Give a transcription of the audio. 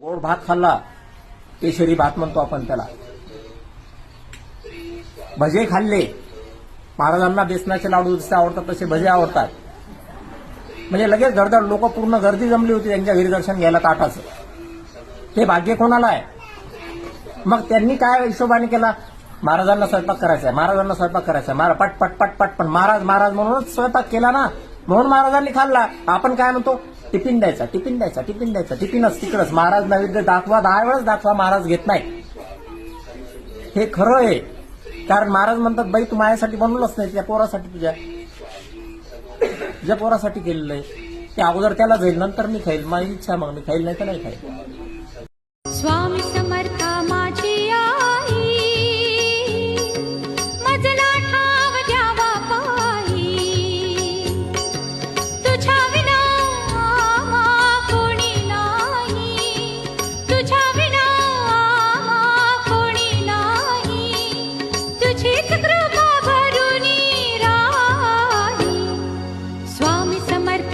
गोड भात खाल्ला केशरी भात म्हणतो आपण त्याला. भजे खाल्ले. महाराजांना बेसनाचे लाडू जसे आवडतात तसे भजे आवडतात. म्हणजे लगेच धडधड लोक पूर्ण गर्दी जमली होती त्यांच्या घरी दर्शन घ्यायला ताटाचं. ते भाग्य कोणाला आहे? मग त्यांनी काय हिशोबाने केला? महाराजांना स्वयंपाक करायचा आहे महाराजांना स्वयंपाक करायचा आहे. पट पट पट पट पण महाराज महाराज म्हणूनच स्वयंपाक केला ना. म्हणून महाराजांनी खाल्ला. आपण काय म्हणतो? टिफिन द्यायचा टिफिन द्यायचा टिफिन द्यायचा. टिफिनच तिकडच. महाराज नैवेद्य दाखवा दहा वेळेस दाखवा महाराज घेत नाही. हे खरं आहे. कारण महाराज म्हणतात बाई तू माझ्यासाठी बनवलंच नाही त्या पोरासाठी तुझ्या. तुझ्या पोरासाठी केलेलं आहे. ते अगोदर त्याला जाईल नंतर मी खाईल. माझी इच्छा मग मी खाईल नाही तर नाही खाईल. स्वामी स्वामी समर्प